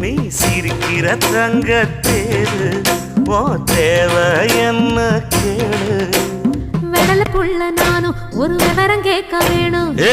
நீ சிரிக்கிற தங்க தேரு ஓ தேவை என்ன கேளு. வெடல புள்ள நானும் ஒரு விவரம் கேட்க வேணும். ஏ